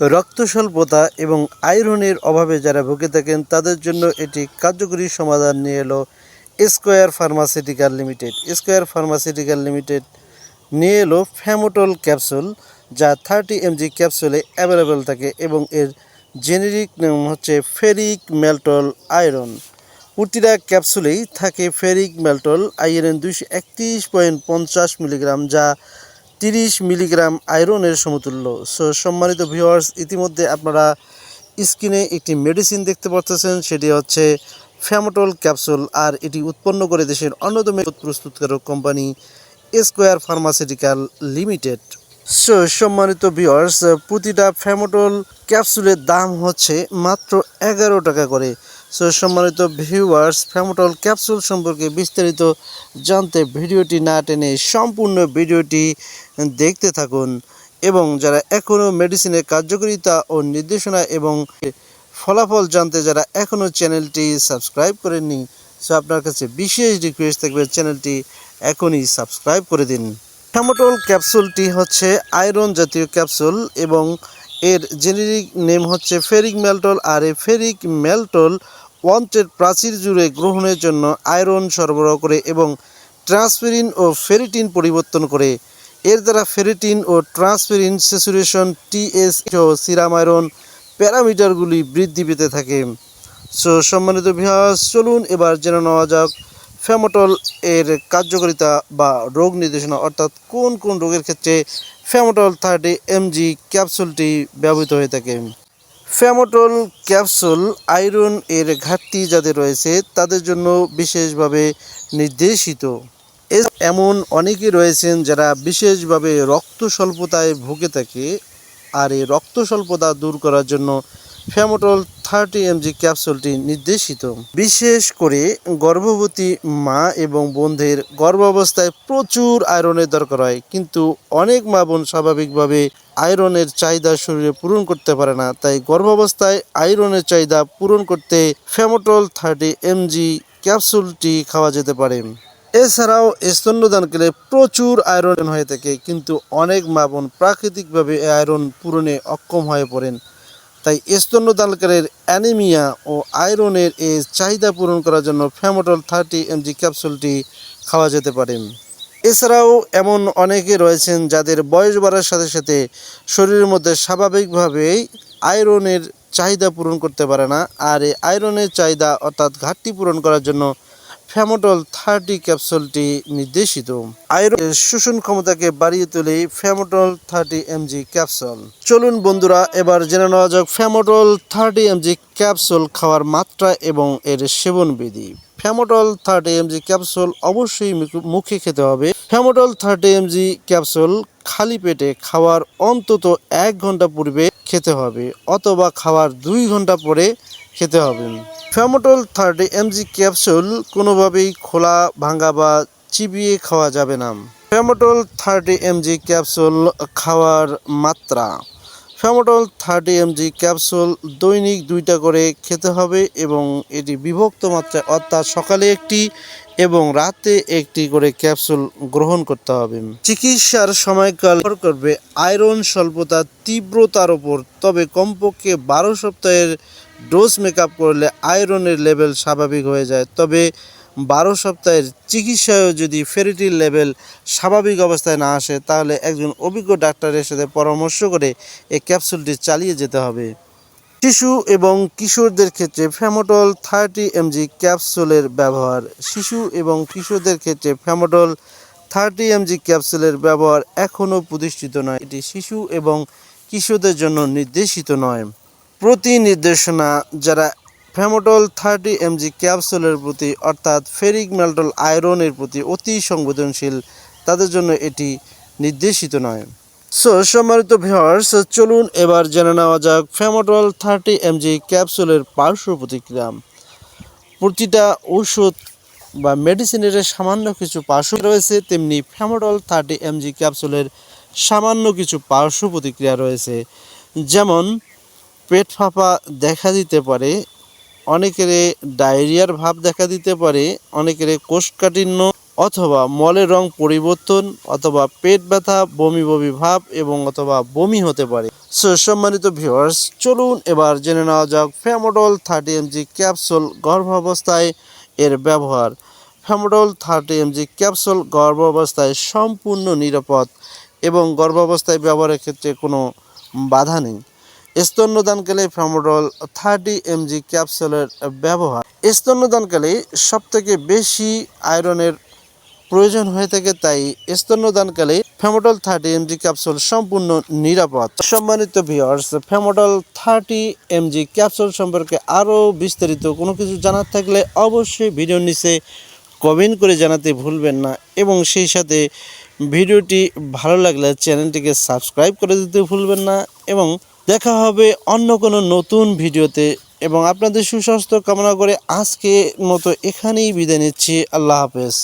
রক্ত স্বল্পতা এবং আয়রনের অভাবে যারা ভুগে থাকেন, তাদের জন্য এটি কার্যকরী সমাধান নিয়ে এলো Square pharmaceutical limited. Square pharmaceutical limited নিয়ে এলো ফ্যামোটল ক্যাপসুল, যা থার্টি এমজি ক্যাপসুলে অ্যাভেলেবেল থাকে এবং এর জেনেরিক নাম হচ্ছে ফেরিক মেলটল আয়রন। প্রতিটা ক্যাপসুলেই থাকে ফেরিক মেলটল আয়রন দুইশো একত্রিশ পয়েন্ট পঞ্চাশ মিলিগ্রাম, যা তিরিশ মিলিগ্রাম আয়রনের সমতুল্য। সো সম্মানিত ভিউয়ার্স ইতিমধ্যে আপনারা স্কিনে একটি মেডিসিন দেখতে পাচ্ছেন সেটি হচ্ছে ফ্যামোটল ক্যাপসুল আর এটি উৎপন্ন করে দেশের অন্যতম প্রস্তুতকারক company Square pharmaceutical limited so সম্মানিত ভিউয়ার্স প্রতিটা ফ্যামোটল ক্যাপসুলের দাম হচ্ছে মাত্র এগারো টাকা করে। সো সম্মানিত ভিউয়ার্স ফ্যামোটল ক্যাপসুল সম্পর্কে বিস্তারিত জানতে ভিডিওটি না টেনে সম্পূর্ণ ভিডিওটি দেখতে থাকুন এবং যারা এখনও মেডিসিনের কার্যকারিতা ও নির্দেশনা এবং ফলাফল জানতে যারা এখনও চ্যানেলটি সাবস্ক্রাইব করেননি, সো আপনার কাছে বিশেষ রিকোয়েস্ট থাকবে চ্যানেলটি এখনই সাবস্ক্রাইব করে দিন। ফ্যামোটল ক্যাপসুলটি হচ্ছে আয়রন জাতীয় ক্যাপসুল এবং এর জেনেরিক নেম হচ্ছে ফেরিক মেলটল আর এই ফেরিক মেলটল ওয়ান্টেড প্রাচীর জুড়ে গ্রহণের জন্য আয়রন সরবরাহ করে এবং ট্রান্সফেরিন ও ফেরিটিন পরিবর্তন করে। এর দ্বারা ফেরিটিন ও transferrin saturation, TS serum iron প্যারামিটারগুলি বৃদ্ধি পেতে থাকে। সো, সম্মানিত ভিহাস চলুন এবার জেনে নেওয়া যাক ফ্যামোটল এর কার্যকারিতা বা রোগ নির্দেশনা, অর্থাৎ কোন কোন রোগের ক্ষেত্রে ফ্যামোটল থার্টি এমজি ক্যাপসুলটি ব্যবহৃত হয়ে থাকে। ফ্যামোটল ক্যাপসুল আয়রন এর ঘাটতি যাদের রয়েছে, তাদের জন্য বিশেষভাবে নির্দেশিত। এমন অনেকে রয়েছেন যারা বিশেষভাবে রক্ত স্বল্পতায় ভুগে থাকে, আর এই রক্ত স্বল্পতা দূর করার জন্য ফ্যামোটল থার্টি এমজি ক্যাপসুলটি নির্দেশিত। বিশেষ করে গর্ভবতী মা এবং বোনদের গর্ভাবস্থায় প্রচুর আয়রনের দরকার হয়, কিন্তু অনেক মা বোন স্বাভাবিকভাবে আয়রনের চাহিদা শরীরে পূরণ করতে পারে না, তাই গর্ভাবস্থায় আয়রনের চাহিদা পূরণ করতে ফ্যামোটল থার্টি এমজি ক্যাপসুলটি খাওয়া যেতে পারে। এছাড়াও স্তন্যদানকালে প্রচুর আয়রন হয়ে থাকে, কিন্তু অনেক মা বোন প্রাকৃতিকভাবে আয়রন পূরণে অক্ষম হয়ে পড়েন। তাই স্তন্যদানকালের অ্যানিমিয়া ও আয়রনের এই চাহিদা পূরণ করার জন্য ফ্যামোটল থার্টি এমজি ক্যাপসুলটি খাওয়া যেতে পারে। এছাড়াও এমন অনেকে রয়েছেন যাদের বয়স বাড়ার সাথে সাথে শরীরের মধ্যে স্বাভাবিকভাবেই আয়রনের চাহিদা পূরণ করতে পারে না। আর এই আয়রনের চাহিদা অর্থাৎ ঘাটতি পূরণ করার জন্য ফ্যামোটল থার্টি ক্যাপসুলটি নির্দেশিত। আয়রন শোষণ ক্ষমতাকে বাড়িয়ে তোলে ফ্যামোটল থার্টি এমজি ক্যাপসুল চলুন বন্ধুরা, এবার জেনে নেওয়া যাক ফ্যামোটল থার্টি এমজি ক্যাপসুল খাওয়ার মাত্রা এবং এর সেবন বিধি ফ্যামোটল থার্টি এমজি ক্যাপসুল অবশ্যই মুখে খেতে হবে। ফ্যামোটল থার্টি এমজি ক্যাপসুল খালি পেটে খাওয়ার অন্তত এক ঘণ্টা পূর্বে খেতে হবে, অথবা খাওয়ার দুই ঘণ্টা পরে খেতে হবে। ফ্যামোটল থার্টি এমজি ক্যাপসুল কোনোভাবেই খোলা ভাঙা বা চিবিয়ে খাওয়া যাবে না। ফ্যামোটল থার্টি এমজি ক্যাপসুল খাওয়ার মাত্রা। ফ্যামোটল থার্টি এমজি ক্যাপসুল দৈনিক দুইটা করে খেতে হবে এবং এটি বিভক্ত মাত্রায় অর্থাৎ সকালে একটি এবং রাতে একটি করে ক্যাপসুল গ্রহণ করতে হবে। চিকিৎসার সময়কাল করবে আয়রন স্বল্পতার তীব্রতার ওপর তবে কমপক্ষে বারো সপ্তাহের ডোজ মেকআপ করলে আয়রনের লেভেল স্বাভাবিক হয়ে যায়। তবে বারো সপ্তাহের চিকিৎসায়ও যদি ফেরিটির লেভেল স্বাভাবিক অবস্থায় না আসে, তাহলে একজন অভিজ্ঞ ডাক্তারের সাথে পরামর্শ করে এই ক্যাপসুলটি চালিয়ে যেতে হবে। শিশু এবং কিশোরদের ক্ষেত্রে ফ্যামোটল থার্টি এমজি ক্যাপসুলের ব্যবহার। শিশু এবং কিশোরদের ক্ষেত্রে ফ্যামোটল থার্টি এমজি ক্যাপসুলের ব্যবহার এখনও প্রতিষ্ঠিত নয়। এটি শিশু এবং কিশোরদের জন্য নির্দেশিত নয়। প্রতি নির্দেশনা যারা ফ্যামোটল থার্টি এমজি ক্যাপসুলের প্রতি, অর্থাৎ ফেরিক মেল্টল আয়রনের প্রতি অতি সংবেদনশীল, তাদের জন্য এটি নির্দেশিত নয়। সো সম্মানিত ভিউয়ার্স চলুন এবার জেনে নেওয়া যাক ফ্যামোটল থার্টি এমজি ক্যাপসুলের পার্শ্ব প্রতিক্রিয়া। প্রতিটা ঔষধ বা মেডিসিনের সামান্য কিছু পার্শ্ব রয়েছে, তেমনি ফ্যামোটল থার্টি এমজি ক্যাপসুলের সামান্য কিছু পার্শ্ব প্রতিক্রিয়া রয়েছে। যেমন পেট ফাঁপা দেখা দিতে পারে, অনেকের ডায়রিয়ার ভাব দেখা দিতে পারে, অনেকের কোষ্ঠকাঠিন্য অথবা মলের রং পরিবর্তন অথবা পেট ব্যথা, বমি বমি ভাব এবং অথবা বমি হতে পারে। সো সম্মানিত ভিউয়ার্স চলুন এবার জেনে নেওয়া যাক ফ্যামোডল থার্টি এমজি ক্যাপসুল গর্ভাবস্থায় এর ব্যবহার। ফ্যামোডল থার্টি এমজি ক্যাপসুল গর্ভাবস্থায় সম্পূর্ণ নিরাপদ এবং গর্ভাবস্থায় ব্যবহারের ক্ষেত্রে কোনো বাধা নেই। স্তন্যদানকালে ফ্যামোডল থার্টি এমজি ক্যাপসুলের ব্যবহার। স্তন্যদানকালে সবথেকে বেশি আয়রনের প্রয়োজন হয়ে থাকে, তাই স্তন্যদানকালে ফেমোডল থার্টি এমজি ক্যাপসুল সম্পূর্ণ নিরাপদ। সম্মানিত ভিওয়ার্স ফেমোডল থার্টি এমজি ক্যাপসুল সম্পর্কে আরও বিস্তারিত কোনো কিছু জানার থাকলে অবশ্যই ভিডিওর নিচে কমেন্ট করে জানাতে ভুলবেন না এবং সেই সাথে ভিডিওটি ভালো লাগলে চ্যানেলটিকে সাবস্ক্রাইব করে দিতে ভুলবেন না এবং দেখা হবে অন্য কোনো নতুন ভিডিওতে এবং আপনাদের সুস্বাস্থ্য কামনা করে আজকে মতো এখানেই বিদায় নিচ্ছি। আল্লাহ হাফেজ।